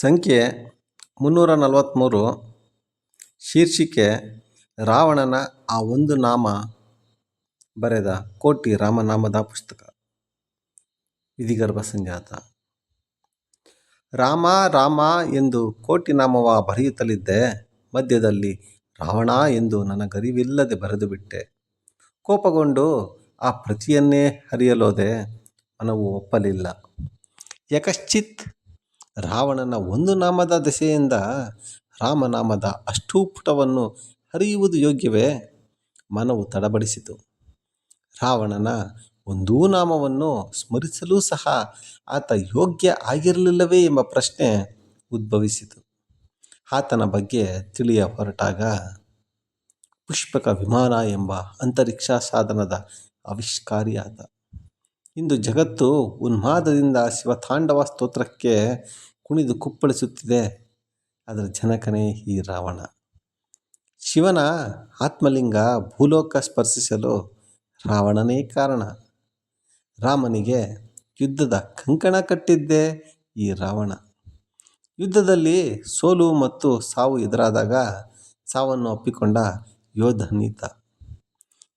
ಸಂಖ್ಯೆ ಮುನ್ನೂರ ನಲವತ್ತ್ಮೂರು ಶೀರ್ಷಿಕೆ ರಾವಣನ ಆ ಒಂದು ನಾಮ ಬರೆದ ಕೋಟಿ ರಾಮನಾಮದ ಪುಸ್ತಕ. ವಿಧಿಗರ್ಭ ಸಂಜಾತ. ರಾಮ ರಾಮ ಎಂದು ಕೋಟಿ ನಾಮವ ಬರೆಯುತ್ತಲಿದ್ದೆ, ಮಧ್ಯದಲ್ಲಿ ರಾವಣ ಎಂದು ನನಗರಿವಿಲ್ಲದೆ ಬರೆದು ಬಿಟ್ಟೆ. ಕೋಪಗೊಂಡು ಆ ಪ್ರತಿಯನ್ನೇ ಹರಿಯಲೋದೆ ಮನವು ಒಪ್ಪಲಿಲ್ಲ. ಯಕಶ್ಚಿತ್ ರಾವಣನ ಒಂದು ನಾಮದ ದೆಸೆಯಿಂದ ರಾಮನಾಮದ ಅಷ್ಟೂ ಪುಟವನ್ನು ಹರಿಯುವುದು ಯೋಗ್ಯವೇ? ಮನವು ತಡಬಡಿಸಿತು. ರಾವಣನ ಒಂದೂ ನಾಮವನ್ನು ಸ್ಮರಿಸಲೂ ಸಹ ಆತ ಯೋಗ್ಯ ಆಗಿರಲಿಲ್ಲವೇ ಎಂಬ ಪ್ರಶ್ನೆ ಉದ್ಭವಿಸಿತು. ಆತನ ಬಗ್ಗೆ ತಿಳಿಯ ಹೊರಟಾಗ, ಪುಷ್ಪಕ ವಿಮಾನ ಎಂಬ ಅಂತರಿಕ್ಷ ಸಾಧನದ ಆವಿಷ್ಕಾರಿ ಆತ ಇಂದು ಜಗತ್ತು ಉನ್ಮಾದದಿಂದ ಶಿವತಾಂಡವ ಸ್ತೋತ್ರಕ್ಕೆ ಕುಣಿದು ಕುಪ್ಪಳಿಸುತ್ತಿದೆ. ಅದರ ಜನಕನೇ ಈ ರಾವಣ. ಶಿವನ ಆತ್ಮಲಿಂಗ ಭೂಲೋಕ ಸ್ಪರ್ಶಿಸಲು ರಾವಣನೇ ಕಾರಣ. ರಾಮನಿಗೆ ಯುದ್ಧದ ಕಂಕಣ ಕಟ್ಟಿದ್ದೇ ಈ ರಾವಣ. ಯುದ್ಧದಲ್ಲಿ ಸೋಲು ಮತ್ತು ಸಾವು ಎದುರಾದಾಗ ಸಾವನ್ನು ಅಪ್ಪಿಕೊಂಡ ಯೋಧನೀತ.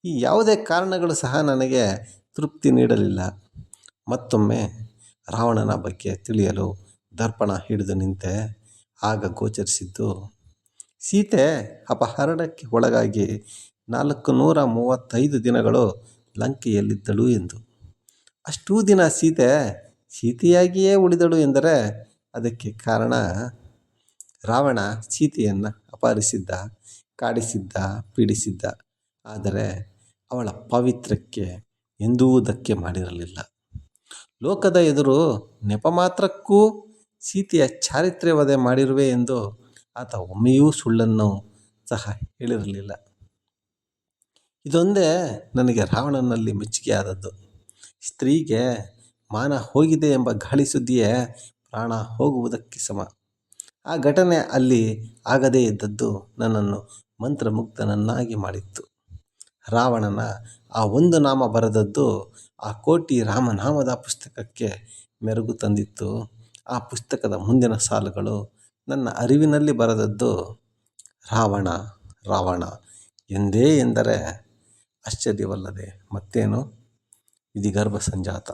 ಈ ಯಾವುದೇ ಕಾರಣಗಳು ಸಹ ನನಗೆ ತೃಪ್ತಿ ನೀಡಲಿಲ್ಲ. ಮತ್ತೊಮ್ಮೆ ರಾವಣನ ಬಗ್ಗೆ ತಿಳಿಯಲು ದರ್ಪಣ ಹಿಡಿದು ನಿಂತೆ ಆಗ ಗೋಚರಿಸಿದ್ದು, ಸೀತೆ ಅಪಹರಣಕ್ಕೆ ಒಳಗಾಗಿ ನಾಲ್ಕು ನೂರ ಮೂವತ್ತೈದು ದಿನಗಳು ಲಂಕೆಯಲ್ಲಿದ್ದಳು ಎಂದು. ಅಷ್ಟೂ ದಿನ ಸೀತೆ ಸೀತೆಯಾಗಿಯೇ ಉಳಿದಳು ಎಂದರೆ ಅದಕ್ಕೆ ಕಾರಣ? ರಾವಣ ಸೀತೆಯನ್ನು ಅಪಹರಿಸಿದ್ದ, ಕಾಡಿಸಿದ್ದ, ಪೀಡಿಸಿದ್ದ. ಆದರೆ ಅವಳ ಪಾವಿತ್ರ್ಯಕ್ಕೆ ಎಂದೂ ಧಕ್ಕೆ ಮಾಡಿರಲಿಲ್ಲ. ಲೋಕದ ಎದುರು ನೆಪ ಮಾತ್ರಕ್ಕೂ ಸೀತೆಯ ಚಾರಿತ್ರ್ಯ ವಧೆ ಮಾಡಿರುವೆ ಎಂದು ಆತ ಒಮ್ಮೆಯೂ ಸುಳ್ಳನ್ನು ಸಹ ಹೇಳಿರಲಿಲ್ಲ. ಇದೊಂದೇ ನನಗೆ ರಾವಣನಲ್ಲಿ ಮೆಚ್ಚುಗೆಯಾದದ್ದು. ಸ್ತ್ರೀಗೆ ಮಾನ ಹೋಗಿದೆ ಎಂಬ ಗಾಳಿ ಸುದ್ದಿಯೇ ಪ್ರಾಣ ಹೋಗುವುದಕ್ಕೆ ಸಮ. ಆ ಘಟನೆ ಅಲ್ಲಿ ಆಗದೇ ಇದ್ದದ್ದು ನನ್ನನ್ನು ಮಂತ್ರಮುಗ್ಧನನ್ನಾಗಿ ಮಾಡಿತ್ತು. ರಾವಣನ ಆ ಒಂದು ನಾಮ ಬರೆದದ್ದು ಆ ಕೋಟಿ ರಾಮನಾಮದ ಪುಸ್ತಕಕ್ಕೆ ಮೆರುಗು ತಂದಿತ್ತು. ಆ ಪುಸ್ತಕದ ಮುಂದಿನ ಸಾಲುಗಳು ನನ್ನ ಅರಿವಿನಲ್ಲಿ ಬರೆದದ್ದು, ರಾವಣ ರಾವಣ, ಎಂದೇ ಎಂದರೆ ಆಶ್ಚರ್ಯವಲ್ಲದೆ ಮತ್ತೇನು? ಗರ್ಭ ಸಂಜಾತ